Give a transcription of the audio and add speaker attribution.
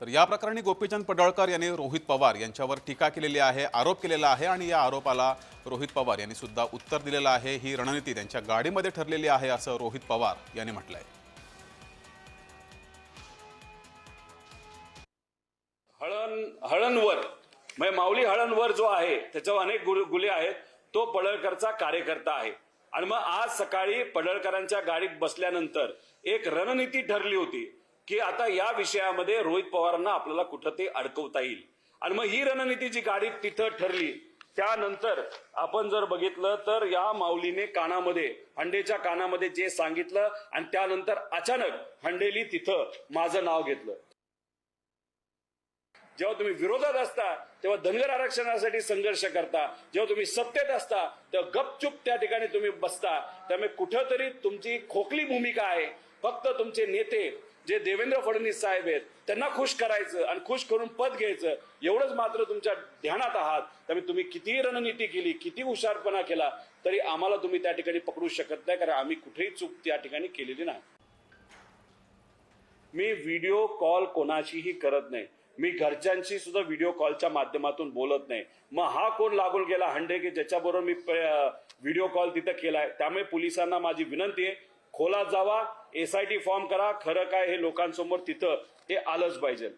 Speaker 1: तर या प्रकरणी गोपीचंद पडळकर यांनी रोहित पवार यांच्यावर टीका केलेली आहे आरोप केलेला आहे आणि या आरोपाला रोहित पवार यांनी सुद्धा उत्तर दिलेलं आहे. ही रणनीती त्यांच्या गाडीमध्ये ठरलेली आहे असं रोहित पवार यांनी म्हटलंय.
Speaker 2: हळण हळणवर म्हणजे माऊली हळणवर जो आहे त्याच्यावर अनेक गुल- गुन्हे आहेत. तो पडळकरचा कार्यकर्ता आहे. आणि मग आज सकाळी पडळकरांच्या गाडीत बसल्यानंतर एक रणनीती ठरली होती. की आता या विषयामध्ये रोहित पवारांना आपल्याला कुठं ते अडकवता येईल. आणि मग ही रणनीती जी गाडी तिथं ठरली त्यानंतर आपण जर बघितलं तर या माऊलीने कानामध्ये हंडेच्या कानामध्ये जे सांगितलं आणि त्यानंतर अचानक हंडेली तिथं माझं नाव घेतलं. जेव्हा तुम्ही विरोधात असता तेव्हा धनगर आरक्षणासाठी संघर्ष करता. जेव्हा तुम्ही सत्तेत असता तेव्हा गपचूप त्या ठिकाणी तुम्ही बसता. त्यामुळे कुठंतरी तुमची खोकली भूमिका आहे. फक्त तुमचे नेते जे देवेंद्र फडणवीस साहेब आहेत त्यांना खुश करायचं आणि खुश करून पद घ्यायचं एवढंच मात्र तुमच्या ध्यानात आहात. त्यामुळे तुम्ही कितीही रणनीती केली किती हुशारपणा केला तरी आम्हाला तुम्ही त्या ठिकाणी पकडू शकत नाही कारण आम्ही कुठेही चूक त्या ठिकाणी केलेली नाही. मी व्हिडिओ कॉल कोणाशीही करत नाही. मी घरच्यांशी सुद्धा व्हिडिओ कॉलच्या माध्यमातून बोलत नाही. मग हा कोण लागून गेला हंडे की ज्याच्याबरोबर मी व्हिडिओ कॉल तिथं केलाय? त्यामुळे पोलिसांना माझी विनंती आहे खोलात जावा एसआयटी फॉर्म करा खरं काय हे लोकांसमोर तिथं ते आलंच पाहिजे.